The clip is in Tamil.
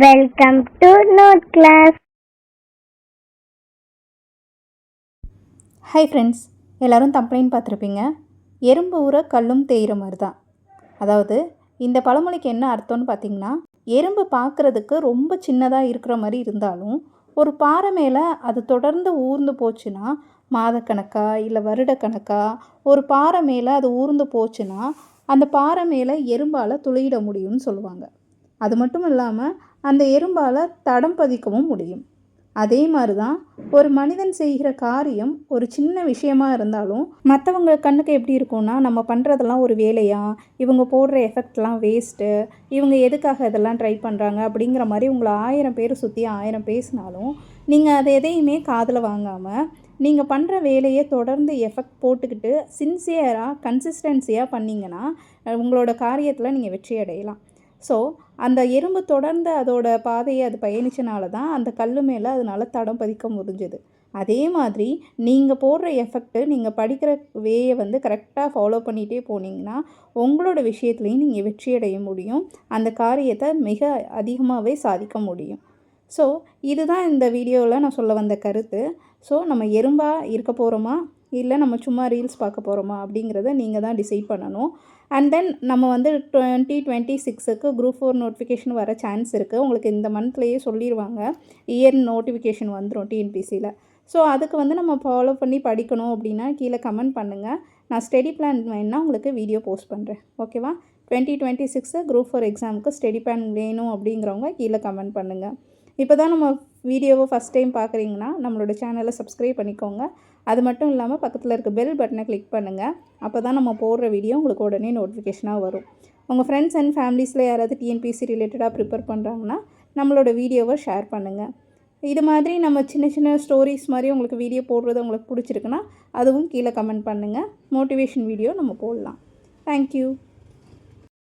Welcome to note class hi friends எல்லோரும் தம்ப்ளைன் பார்த்துருப்பீங்க. எறும்பு ஊற கல்லும் தேயிற மாதிரி தான் அதாவது இந்த பழமொழிக்கு என்ன அர்த்தம்னு பார்த்தீங்கன்னா எறும்பு பார்க்குறதுக்கு ரொம்ப சின்னதாக இருக்கிற மாதிரி இருந்தாலும் ஒரு பாறை மேலே அது தொடர்ந்து ஊர்ந்து போச்சுன்னா மாதக்கணக்கா இல்லை வருடக்கணக்கா ஒரு பாறை மேலே அது ஊர்ந்து போச்சுன்னா அந்த பாறை மேலே எறும்பால் துளையிட முடியும்னு சொல்லுவாங்க. அது மட்டும் இல்லாமல் அந்த எறும்பால் தடம் பதிக்கவும் முடியும். அதே மாதிரி தான் ஒரு மனிதன் செய்கிற காரியம் ஒரு சின்ன விஷயமா இருந்தாலும் மற்றவங்க கண்ணுக்கு எப்படி இருக்கும்னா நம்ம பண்ணுறதெல்லாம் ஒரு வேலையா? இவங்க போடுற எஃபெக்ட்லாம் வேஸ்ட்டு இவங்க எதுக்காக இதெல்லாம் ட்ரை பண்ணுறாங்க அப்படிங்கிற மாதிரி உங்களை ஆயிரம் பேர் சுற்றி ஆயிரம் பேசினாலும் நீங்கள் அதை எதையுமே காதில் வாங்காமல் நீங்கள் பண்ணுற வேலையை தொடர்ந்து எஃபெக்ட் போட்டுக்கிட்டு சின்சியராக கன்சிஸ்டன்சியாக பண்ணிங்கன்னா உங்களோட காரியத்தில் நீங்கள் வெற்றி அடையலாம் ஸோ அந்த எறும்பு தொடர்ந்து அதோட பாதையை அது பயணிச்சனால தான் அந்த கல் மேலே அதனால் தடம் பதிக்க முடிஞ்சது. அதே மாதிரி நீங்கள் போடுற எஃபெக்ட்டு நீங்கள் படிக்கிற வேயை வந்து கரெக்டாக ஃபாலோ பண்ணிகிட்டே போனீங்கன்னா உங்களோட விஷயத்துலையும் நீங்கள் வெற்றி அடைய முடியும். அந்த காரியத்தை மிக அதிகமாகவே சாதிக்க முடியும். ஸோ இதுதான் இந்த வீடியோவில் நான் சொல்ல வந்த கருத்து. ஸோ நம்ம எறும்பாக இருக்க போகிறோமா இல்லை நம்ம சும்மா ரீல்ஸ் பார்க்க போகிறோமா அப்படிங்கிறத நீங்கள் தான் டிசைட் பண்ணணும். அண்ட் தென் நம்ம வந்து டுவெண்ட்டி டுவெண்ட்டி சிக்ஸுக்கு குரூப் ஃபோர் நோட்டிஃபிகேஷன் வர சான்ஸ் இருக்குது உங்களுக்கு இந்த மந்த்லேயே சொல்லிடுவாங்க இயர் நோட்டிஃபிகேஷன் வந்துடும் டிஎன்பிசியில் ஸோ அதுக்கு வந்து நம்ம ஃபாலோ பண்ணி படிக்கணும் அப்படின்னா கீழே கமெண்ட் பண்ணுங்கள் நான் ஸ்டடி பிளான் வேணுன்னா உங்களுக்கு வீடியோ போஸ்ட் பண்ணுறேன் ஓகேவா twenty twenty six group four எக்ஸாமுக்கு ஸ்டடி பிளான் வேணும் அப்படிங்கிறவங்க கீழே கமெண்ட் பண்ணுங்கள் இப்போ தான் நம்ம வீடியோவை ஃபஸ்ட் டைம் பார்க்குறீங்கன்னா நம்மளோட சேனலை சப்ஸ்கிரைப் பண்ணிக்கோங்க. அது மட்டும் இல்லாமல் பக்கத்தில் இருக்க பெல் பட்டனை கிளிக் பண்ணுங்கள் அப்போ தான் நம்ம போடுற வீடியோ உங்களுக்கு உடனே நோட்டிஃபிகேஷனாக வரும். உங்கள் ஃப்ரெண்ட்ஸ் அண்ட் ஃபேமிலிஸில் யாராவது டிஎன்பிசி ரிலேட்டடாக ப்ரிப்பேர் பண்ணுறாங்கன்னா நம்மளோட வீடியோவை ஷேர் பண்ணுங்கள் இது மாதிரி நம்ம சின்ன சின்ன ஸ்டோரிஸ் மாதிரி உங்களுக்கு வீடியோ போடுறது உங்களுக்கு பிடிச்சிருக்குன்னா அதுவும் கீழே கமெண்ட் பண்ணுங்கள் மோட்டிவேஷன் வீடியோ நம்ம போடலாம். தேங்க்யூ